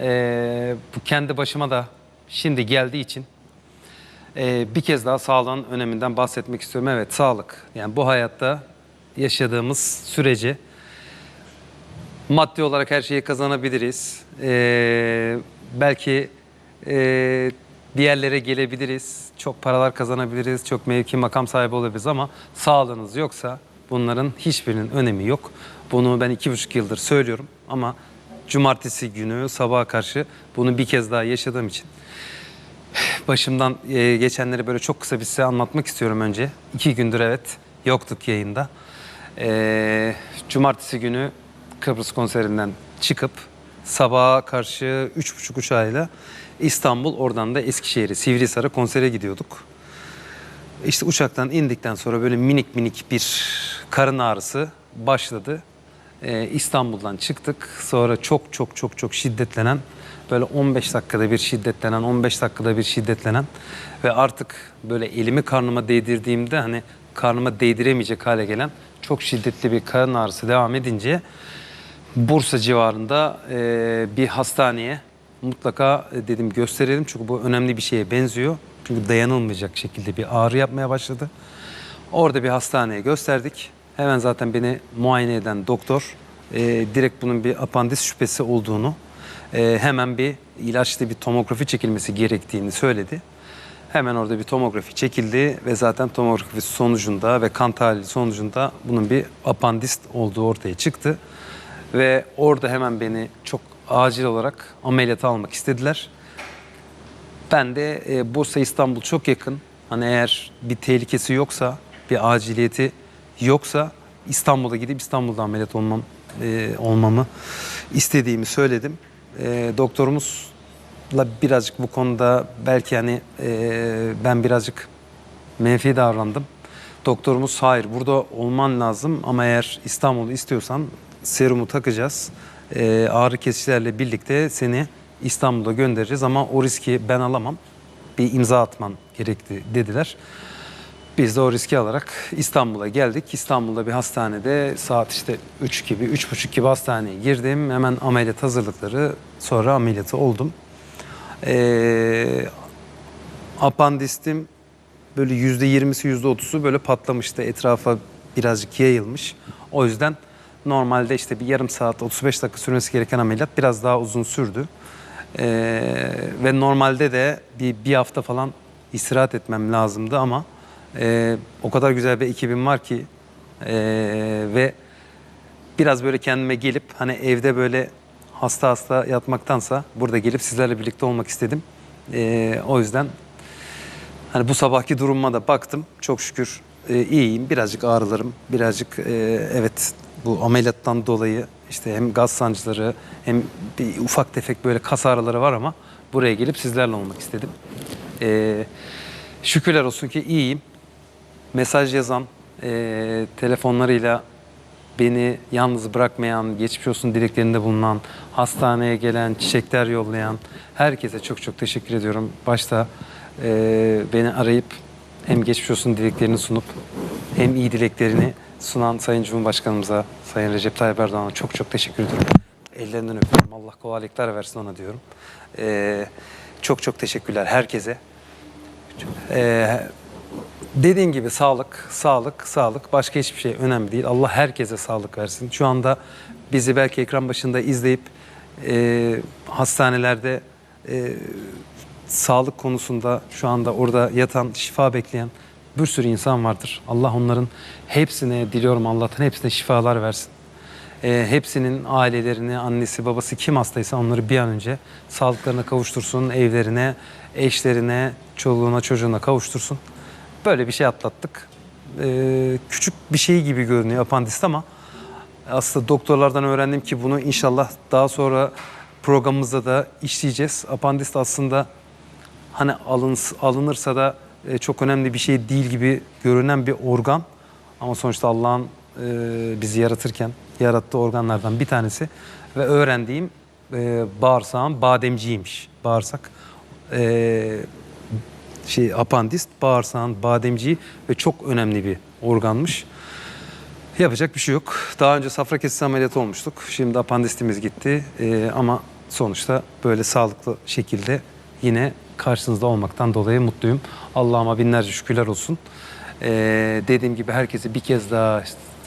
Ee, bu kendi başıma da şimdi geldiği için ee, bir kez daha sağlığın öneminden bahsetmek istiyorum. Evet sağlık. Yani bu hayatta yaşadığımız süreci maddi olarak her şeyi kazanabiliriz. Ee, belki e, bir gelebiliriz. Çok paralar kazanabiliriz. Çok mevki makam sahibi olabiliriz ama sağlığınız yoksa bunların hiçbirinin önemi yok. Bunu ben iki buçuk yıldır söylüyorum ama cumartesi günü sabaha karşı bunu bir kez daha yaşadığım için başımdan e, geçenleri böyle çok kısa bir size anlatmak istiyorum önce. İki gündür evet yoktuk yayında. E, cumartesi günü Kıbrıs konserinden çıkıp sabaha karşı üç buçuk uçağıyla İstanbul oradan da Eskişehir'e Sivrihisar'a konsere gidiyorduk. İşte uçaktan indikten sonra böyle minik minik bir karın ağrısı başladı. Ee, İstanbul'dan çıktık. Sonra çok çok çok çok şiddetlenen böyle 15 dakikada bir şiddetlenen, 15 dakikada bir şiddetlenen ve artık böyle elimi karnıma değdirdiğimde hani karnıma değdiremeyecek hale gelen çok şiddetli bir karın ağrısı devam edince Bursa civarında e, bir hastaneye mutlaka e, dedim gösterelim çünkü bu önemli bir şeye benziyor. Çünkü dayanılmayacak şekilde bir ağrı yapmaya başladı. Orada bir hastaneye gösterdik. Hemen zaten beni muayene eden doktor e, direkt bunun bir apandis şüphesi olduğunu, e, hemen bir ilaçlı bir tomografi çekilmesi gerektiğini söyledi. Hemen orada bir tomografi çekildi ve zaten tomografi sonucunda ve kan tahlili sonucunda bunun bir apandist olduğu ortaya çıktı. Ve orada hemen beni çok acil olarak ameliyata almak istediler. Ben de e, Bursa İstanbul çok yakın. Hani eğer bir tehlikesi yoksa, bir aciliyeti yoksa İstanbul'a gidip İstanbul'da ameliyat olmam e, olmamı istediğimi söyledim. E, doktorumuzla birazcık bu konuda belki hani e, ben birazcık menfi davrandım. Doktorumuz hayır burada olman lazım ama eğer İstanbul'u istiyorsan serumu takacağız. E, ağrı kesicilerle birlikte seni İstanbul'a göndereceğiz ama o riski ben alamam. Bir imza atman gerekti dediler. Biz de o riski alarak İstanbul'a geldik. İstanbul'da bir hastanede saat işte 3 gibi, 3.30 gibi hastaneye girdim. Hemen ameliyat hazırlıkları, sonra ameliyatı oldum. Ee, apandistim böyle yüzde yirmisi, yüzde otuzu böyle patlamıştı. Etrafa birazcık yayılmış. O yüzden normalde işte bir yarım saat, 35 dakika sürmesi gereken ameliyat biraz daha uzun sürdü. Ee, ve normalde de bir, bir hafta falan istirahat etmem lazımdı ama e, o kadar güzel bir ekibim var ki e, ve biraz böyle kendime gelip hani evde böyle hasta hasta yatmaktansa burada gelip sizlerle birlikte olmak istedim. E, o yüzden hani bu sabahki durumuma da baktım. Çok şükür e, iyiyim. Birazcık ağrılarım, birazcık e, evet bu ameliyattan dolayı işte hem gaz sancıları hem bir ufak tefek böyle kas ağrıları var ama buraya gelip sizlerle olmak istedim. E, şükürler olsun ki iyiyim. Mesaj yazan, e, telefonlarıyla beni yalnız bırakmayan, geçmiş olsun dileklerinde bulunan, hastaneye gelen, çiçekler yollayan herkese çok çok teşekkür ediyorum. Başta e, beni arayıp hem geçmiş olsun dileklerini sunup hem iyi dileklerini sunan Sayın Cumhurbaşkanımıza, Sayın Recep Tayyip Erdoğan'a çok çok teşekkür ediyorum. Ellerinden öpüyorum. Allah kolaylıklar versin ona diyorum. E, çok çok teşekkürler herkese. E, Dediğin gibi sağlık, sağlık, sağlık. Başka hiçbir şey önemli değil. Allah herkese sağlık versin. Şu anda bizi belki ekran başında izleyip e, hastanelerde e, sağlık konusunda şu anda orada yatan, şifa bekleyen bir sürü insan vardır. Allah onların hepsine diliyorum Allah'tan hepsine şifalar versin. E, hepsinin ailelerini, annesi, babası kim hastaysa onları bir an önce sağlıklarına kavuştursun, evlerine, eşlerine, çoluğuna, çocuğuna kavuştursun. Böyle bir şey atlattık. Ee, küçük bir şey gibi görünüyor apandist ama aslında doktorlardan öğrendim ki bunu inşallah daha sonra programımızda da işleyeceğiz. Apandist aslında hani alın, alınırsa da e, çok önemli bir şey değil gibi görünen bir organ. Ama sonuçta Allah'ın e, bizi yaratırken yarattığı organlardan bir tanesi. Ve öğrendiğim e, bağırsağın bademciymiş. Bağırsak e, şey apandist, bağırsağın bademciği ve çok önemli bir organmış. Yapacak bir şey yok. Daha önce safra kesesi ameliyatı olmuştuk. Şimdi apandistimiz gitti. Ee, ama sonuçta böyle sağlıklı şekilde yine karşınızda olmaktan dolayı mutluyum. Allah'ıma binlerce şükürler olsun. Ee, dediğim gibi herkese bir kez daha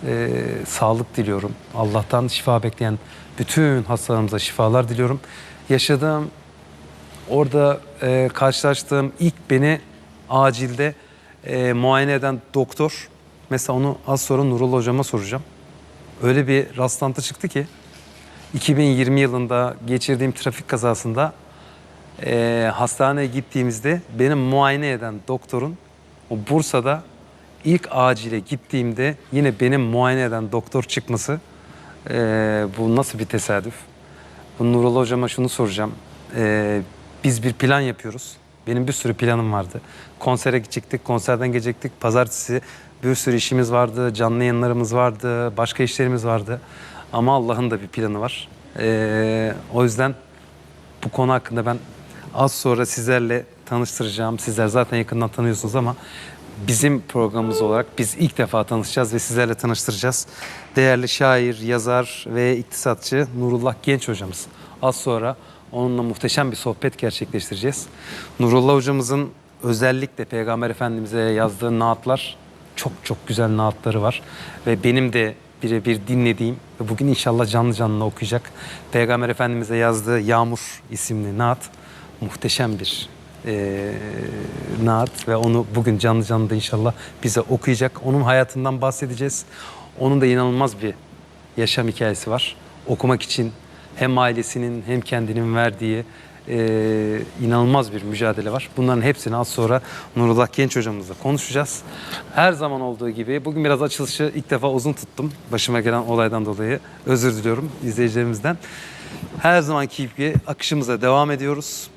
e, sağlık diliyorum. Allah'tan şifa bekleyen bütün hastalarımıza şifalar diliyorum. Yaşadığım Orada e, karşılaştığım ilk beni acilde e, muayene eden doktor. Mesela onu az sonra Nurullah hocama soracağım. Öyle bir rastlantı çıktı ki 2020 yılında geçirdiğim trafik kazasında e, hastaneye gittiğimizde benim muayene eden doktorun o Bursa'da ilk acile gittiğimde yine benim muayene eden doktor çıkması e, bu nasıl bir tesadüf? Bu Nurullah hocama şunu soracağım. Ee, biz bir plan yapıyoruz. Benim bir sürü planım vardı. Konsere gidecektik, konserden gelecektik. Pazartesi bir sürü işimiz vardı, canlı yayınlarımız vardı, başka işlerimiz vardı. Ama Allah'ın da bir planı var. Ee, o yüzden bu konu hakkında ben az sonra sizlerle tanıştıracağım. Sizler zaten yakından tanıyorsunuz ama bizim programımız olarak biz ilk defa tanışacağız ve sizlerle tanıştıracağız. Değerli şair, yazar ve iktisatçı Nurullah Genç hocamız. Az sonra onunla muhteşem bir sohbet gerçekleştireceğiz. Nurullah hocamızın özellikle Peygamber Efendimiz'e yazdığı naatlar çok çok güzel naatları var. Ve benim de birebir dinlediğim ve bugün inşallah canlı canlı okuyacak Peygamber Efendimiz'e yazdığı Yağmur isimli naat muhteşem bir eee naat ve onu bugün canlı canlı da inşallah bize okuyacak. Onun hayatından bahsedeceğiz. Onun da inanılmaz bir yaşam hikayesi var. Okumak için hem ailesinin hem kendinin verdiği eee, inanılmaz bir mücadele var. Bunların hepsini az sonra Nurullah Genç hocamızla konuşacağız. Her zaman olduğu gibi bugün biraz açılışı ilk defa uzun tuttum. Başıma gelen olaydan dolayı özür diliyorum izleyicilerimizden. Her zamanki gibi akışımıza devam ediyoruz.